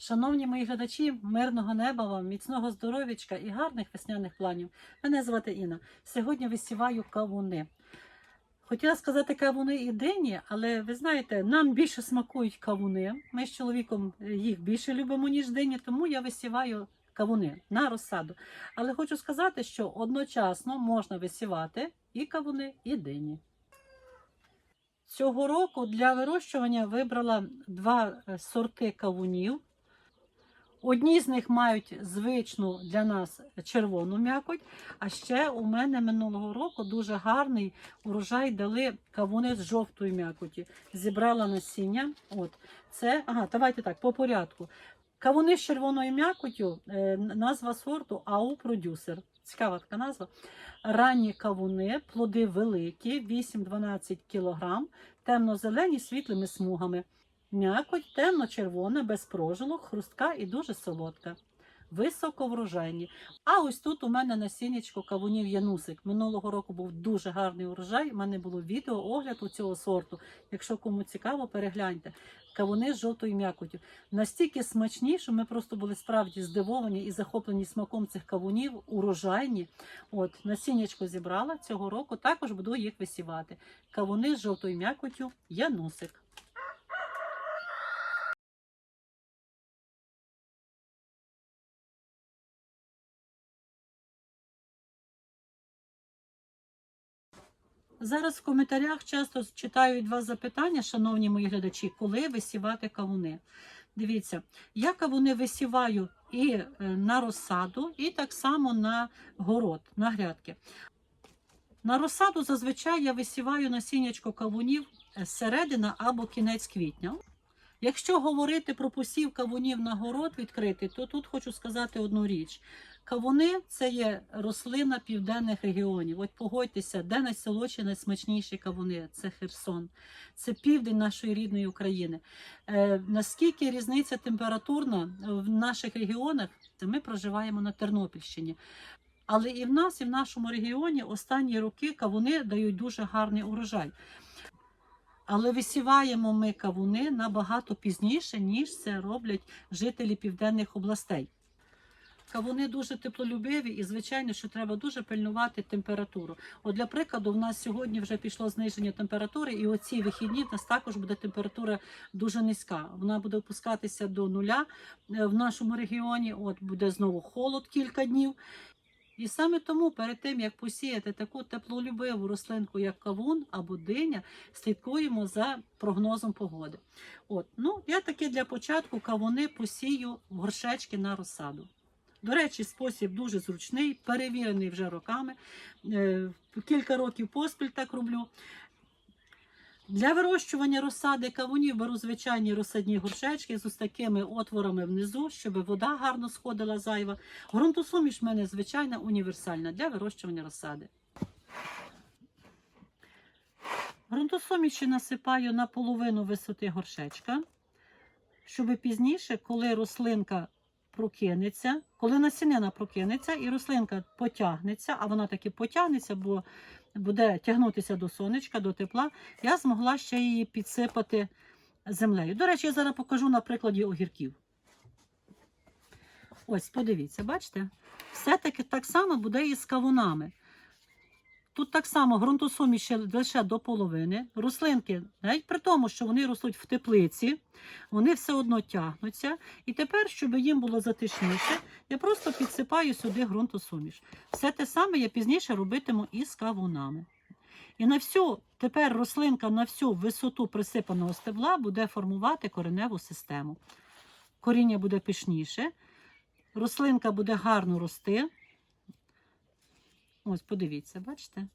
Шановні мої глядачі, мирного неба вам, міцного здоров'ячка і гарних весняних планів. Мене звати Інна. Сьогодні висіваю кавуни. Хотіла сказати кавуни і дині, але ви знаєте, нам більше смакують кавуни. Ми з чоловіком їх більше любимо, ніж дині, тому я висіваю кавуни на розсаду. Але хочу сказати, що одночасно можна висівати і кавуни, і дині. Цього року для вирощування вибрала два е, сорти кавунів. Одні з них мають звичну для нас червону м'якоть, а ще у мене минулого року дуже гарний урожай дали кавуни з жовтої м'якоті. Зібрала насіння. От це ага, давайте так, по порядку. Кавуни з червоною м'якотю, е, назва сорту АУ Продюсер. Цікава така назва. Ранні кавуни, плоди великі, 8-12 кг, темно-зелені світлими смугами. М'якоть темно-червона, без прожилок, хрустка і дуже солодка. Високоврожайні. А ось тут у мене насіннячко кавунів Янусик. Минулого року був дуже гарний урожай. У мене було відео огляд у цього сорту. Якщо кому цікаво, перегляньте. Кавуни з жовтою м'якоттю. Настільки смачні, що ми просто були справді здивовані і захоплені смаком цих кавунів, урожайні. От насіннячко зібрала цього року. Також буду їх висівати. Кавуни з жовтою м'якоттю Янусик. Зараз в коментарях часто читаю від вас запитання, шановні мої глядачі, коли висівати кавуни. Дивіться, я кавуни висіваю і е, на розсаду, і так само на город, на грядки. На розсаду зазвичай я висіваю насіннячко кавунів е, середина або кінець квітня. Якщо говорити про посів кавунів на город відкритий, то тут хочу сказати одну річ. Кавуни це є рослина південних регіонів. От погодьтеся, де найсолодші, найсмачніші кавуни це Херсон, це південь нашої рідної України. Е, наскільки різниця температурна в наших регіонах, це ми проживаємо на Тернопільщині. Але і в нас, і в нашому регіоні останні роки кавуни дають дуже гарний урожай. Але висіваємо ми кавуни набагато пізніше, ніж це роблять жителі південних областей. Кавуни дуже теплолюбиві і, звичайно, що треба дуже пильнувати температуру. От для прикладу, в нас сьогодні вже пішло зниження температури, і оці вихідні в нас також буде температура дуже низька. Вона буде опускатися до нуля е, в нашому регіоні. От буде знову холод кілька днів. І саме тому, перед тим як посіяти таку теплолюбиву рослинку, як кавун або диня, слідкуємо за прогнозом погоди. От, ну я таки для початку кавуни посію в горшечки на розсаду. До речі, спосіб дуже зручний, перевірений вже роками. Е, Кілька років поспіль так роблю. Для вирощування розсади кавунів беру звичайні розсадні горшечки з ось такими отворами внизу, щоб вода гарно сходила зайва. Грунтосуміш в мене звичайна універсальна для вирощування розсади. Грунтосуміші насипаю на половину висоти горшечка, щоб пізніше, коли рослинка прокинеться, коли насінина прокинеться і рослинка потягнеться, а вона таки потягнеться, бо буде тягнутися до сонечка, до тепла, я змогла ще її підсипати землею. До речі, я зараз покажу на прикладі огірків. Ось, подивіться, бачите? Все-таки так само буде і з кавунами. Тут так само ґрунтосуміш лише до половини. Рослинки, навіть при тому, що вони ростуть в теплиці, вони все одно тягнуться. І тепер, щоб їм було затишніше, я просто підсипаю сюди ґрунтосуміш. Все те саме я пізніше робитиму і з кавунами. І на всю, тепер рослинка на всю висоту присипаного стебла буде формувати кореневу систему. Коріння буде пишніше, рослинка буде гарно рости. Ось, подивіться, бачите?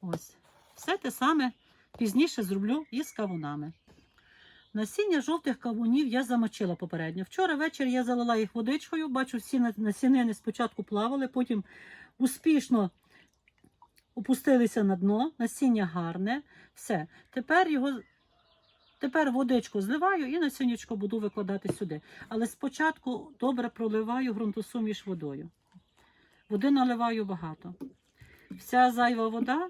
Ось. Все те саме пізніше зроблю і з кавунами. Насіння жовтих кавунів я замочила попередньо. Вчора ввечері я залила їх водичкою, бачу, всі насінини спочатку плавали, потім успішно опустилися на дно, насіння гарне. Все. Тепер його. Тепер водичку зливаю і насіннячко буду викладати сюди. Але спочатку добре проливаю ґрунтосуміш водою. Води наливаю багато. Вся зайва вода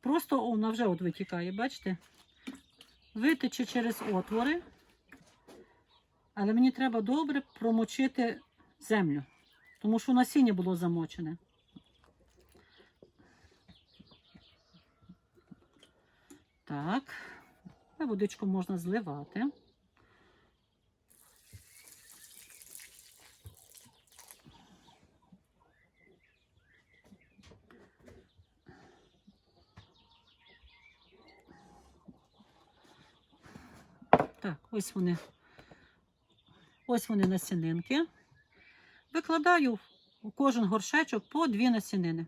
просто вона вже от витікає, бачите? Витече через отвори. Але мені треба добре промочити землю, тому що насіння було замочене. Так, водичку можна зливати. Так, ось вони. Ось вони насінинки. Викладаю у кожен горшечок по дві насінини.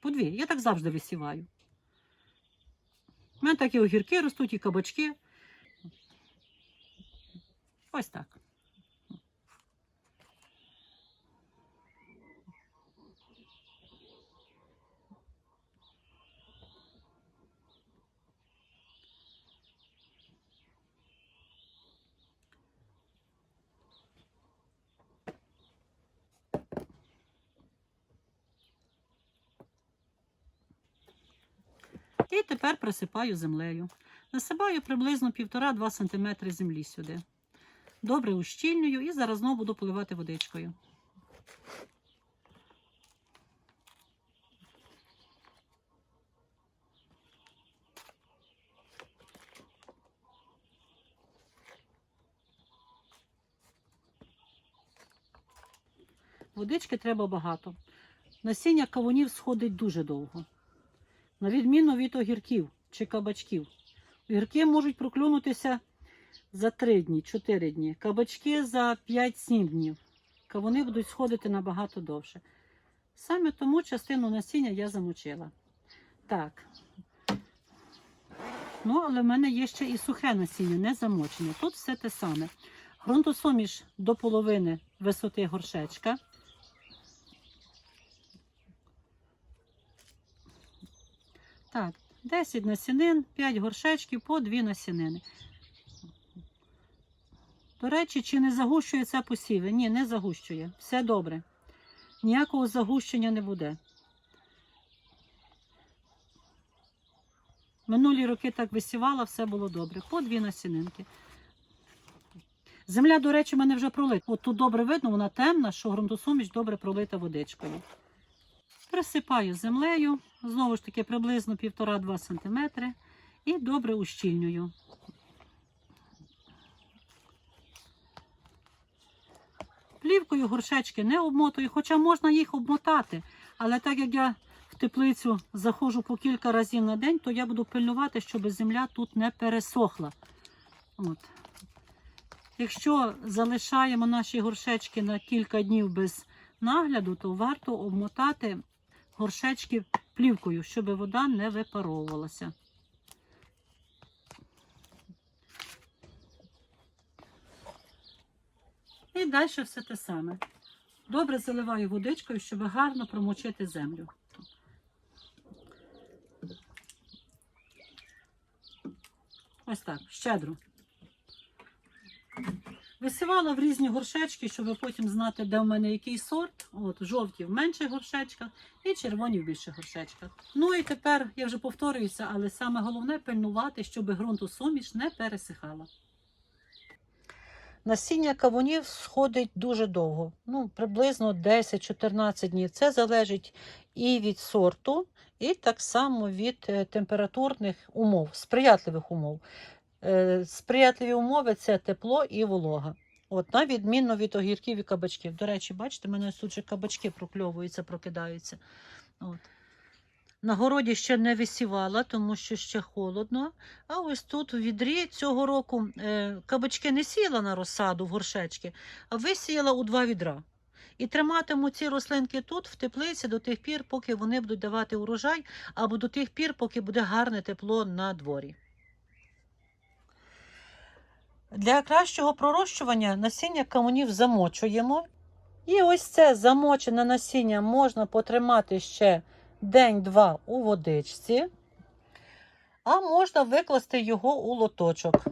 По дві. Я так завжди висіваю. У мене такі огірки ростуть і кабачки. Ось так. І тепер присипаю землею. Насипаю приблизно 1,5-2 см землі сюди. Добре ущільнюю і зараз знову буду поливати водичкою. Водички треба багато. Насіння кавунів сходить дуже довго. На відміну від огірків чи кабачків. Огірки можуть проклюнутися за 3 дні, 4 дні, кабачки за 5-7 днів. Кавуни будуть сходити набагато довше. Саме тому частину насіння я замочила. Так. Ну, але в мене є ще і сухе насіння, не замочене. Тут все те саме. Грунтосуміш до половини висоти горшечка. Так, 10 насінин, 5 горшечків по 2 насінини. До речі, чи не загущує це посіви? Ні, не загущує. Все добре. Ніякого загущення не буде. Минулі роки так висівала, все було добре. По дві насінинки. Земля, до речі, мене вже пролита. От тут добре видно, вона темна, що ґрунтосуміш добре пролита водичкою. Присипаю землею, знову ж таки приблизно 1,5-2 см і добре ущільнюю. Плівкою горшечки не обмотую, хоча можна їх обмотати, але так як я в теплицю заходжу по кілька разів на день, то я буду пильнувати, щоб земля тут не пересохла. От. Якщо залишаємо наші горшечки на кілька днів без нагляду, то варто обмотати горшечки плівкою, щоб вода не випаровувалася. І далі все те саме. Добре заливаю водичкою, щоб гарно промочити землю. Ось так, щедро. Висівала в різні горшечки, щоб потім знати, де в мене який сорт. От, жовті в менших горшечках і червоні в більших горшечках. Ну і тепер я вже повторююся, але саме головне пильнувати, щоб ґрунтосуміш не пересихала. Насіння кавунів сходить дуже довго, ну приблизно 10-14 днів. Це залежить і від сорту, і так само від е, температурних умов, сприятливих умов. Е, Сприятливі умови це тепло і волога. От, на відмінно від огірків і кабачків. До речі, бачите, в мене тут же кабачки прокльовуються, прокидаються. От. На городі ще не висівала, тому що ще холодно. А ось тут у відрі цього року е, кабачки не сіяла на розсаду в горшечки, а висіяла у два відра. І триматиму ці рослинки тут, в теплиці, до тих пір, поки вони будуть давати урожай, або до тих пір, поки буде гарне тепло на дворі. Для кращого пророщування насіння камунів замочуємо. І ось це замочене насіння можна потримати ще день-два у водичці, а можна викласти його у лоточок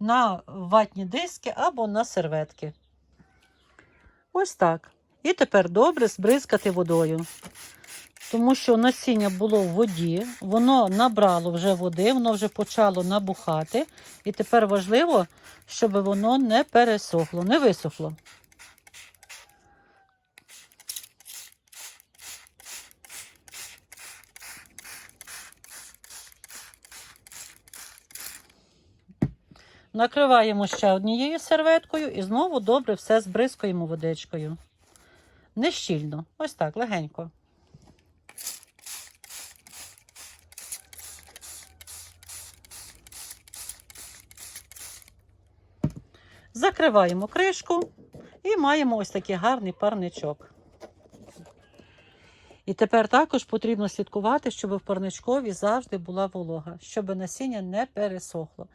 на ватні диски або на серветки. Ось так. І тепер добре збризкати водою. Тому що насіння було в воді, воно набрало вже води, воно вже почало набухати. І тепер важливо, щоб воно не пересохло, не висохло. Накриваємо ще однією серветкою і знову добре все збризкуємо водичкою. Не щільно, ось так, легенько. Закриваємо кришку і маємо ось такий гарний парничок. І тепер також потрібно слідкувати, щоб в парничкові завжди була волога, щоб насіння не пересохло.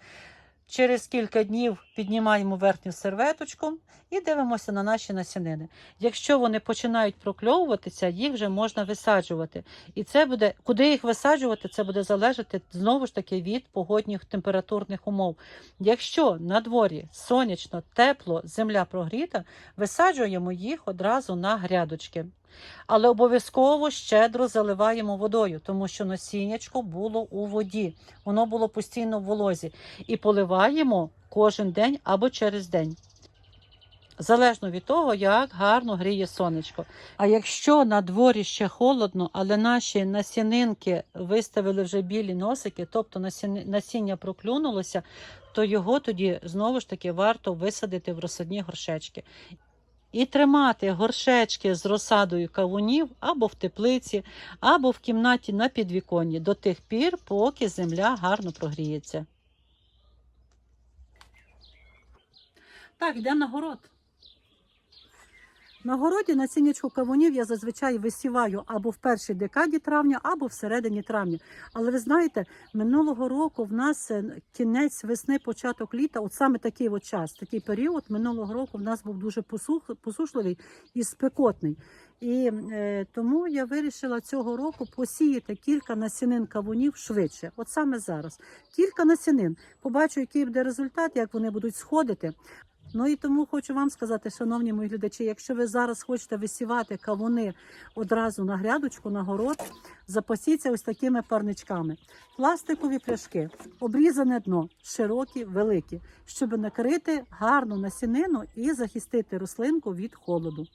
Через кілька днів піднімаємо верхню серветочку і дивимося на наші насінини. Якщо вони починають прокльовуватися, їх вже можна висаджувати. І це буде, куди їх висаджувати, це буде залежати знову ж таки від погодних температурних умов. Якщо на дворі сонячно, тепло, земля прогріта, висаджуємо їх одразу на грядочки. Але обов'язково щедро заливаємо водою, тому що насіннячко було у воді, воно було постійно в волозі. І поливаємо кожен день або через день. Залежно від того, як гарно гріє сонечко. А якщо на дворі ще холодно, але наші насінинки виставили вже білі носики, тобто насіння, проклюнулося, то його тоді знову ж таки варто висадити в розсадні горшечки. І тримати горшечки з розсадою кавунів або в теплиці, або в кімнаті на підвіконні до тих пір, поки земля гарно прогріється. Так, йдемо на город. На городі насіннячку кавунів я зазвичай висіваю або в першій декаді травня, або в середині травня. Але ви знаєте, минулого року в нас е, кінець весни, початок літа, от саме такий от час, такий період минулого року в нас був дуже посушливий і спекотний. І е, тому я вирішила цього року посіяти кілька насінин кавунів швидше. От саме зараз. Кілька насінин. Побачу, який буде результат, як вони будуть сходити. Ну і тому хочу вам сказати, шановні мої глядачі, якщо ви зараз хочете висівати кавуни одразу на грядочку, на город, запасіться ось такими парничками. Пластикові пляшки, обрізане дно, широкі, великі, щоб накрити гарну насінину і захистити рослинку від холоду.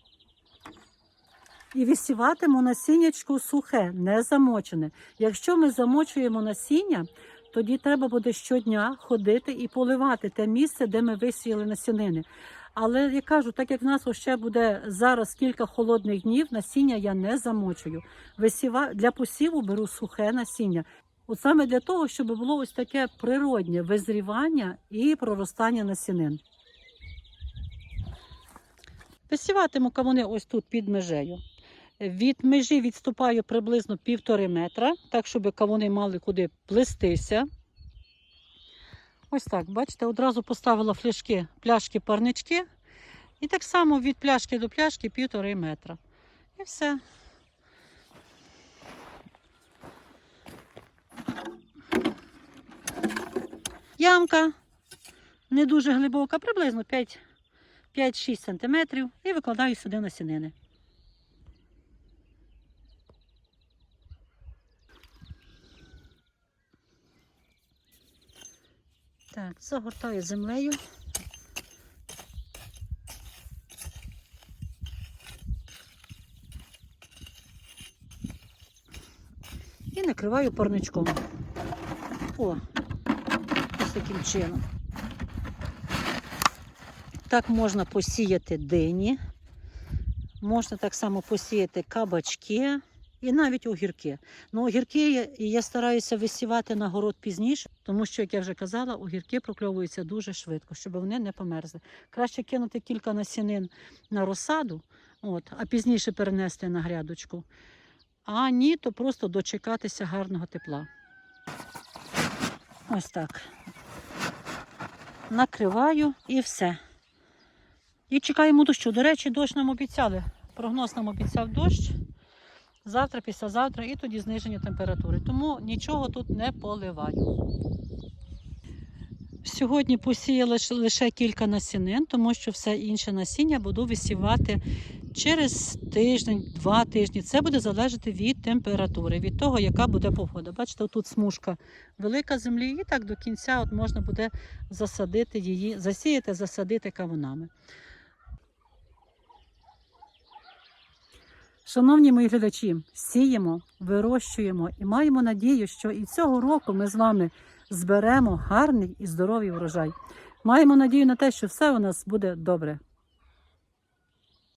І висіватиму насіннячку сухе, не замочене. Якщо ми замочуємо насіння, тоді треба буде щодня ходити і поливати те місце, де ми висіяли насінини. Але я кажу, так як в нас ще буде зараз кілька холодних днів, насіння я не замочую. Висіва... Для посіву беру сухе насіння. От саме для того, щоб було ось таке природнє визрівання і проростання насінин. Висіватиму кавуни ось тут під межею. Від межі відступаю приблизно півтори метра, так, щоб кавуни мали куди плестися. Ось так, бачите, одразу поставила фляшки, пляшки, парнички. І так само від пляшки до пляшки півтори метра. І все. Ямка не дуже глибока, приблизно 5-6 см. І викладаю сюди насінини. Так, загортаю землею. І накриваю парничком. О, ось таким чином. Так можна посіяти дині, можна так само посіяти кабачки і навіть огірки. Ну, огірки я, я стараюся висівати на город пізніше, тому що, як я вже казала, огірки прокльовуються дуже швидко, щоб вони не померзли. Краще кинути кілька насінин на розсаду, от, а пізніше перенести на грядочку. А ні, то просто дочекатися гарного тепла. Ось так. Накриваю і все. І чекаємо дощу. До речі, дощ нам обіцяли. Прогноз нам обіцяв дощ. Завтра, післязавтра і тоді зниження температури. Тому нічого тут не поливаю. Сьогодні посіяла лише кілька насінин, тому що все інше насіння буду висівати через тиждень, два тижні. Це буде залежати від температури, від того, яка буде погода. Бачите, тут смужка велика землі, і так до кінця от можна буде засадити її, засіяти, засадити кавунами. Шановні мої глядачі, сіємо, вирощуємо і маємо надію, що і цього року ми з вами зберемо гарний і здоровий урожай. Маємо надію на те, що все у нас буде добре.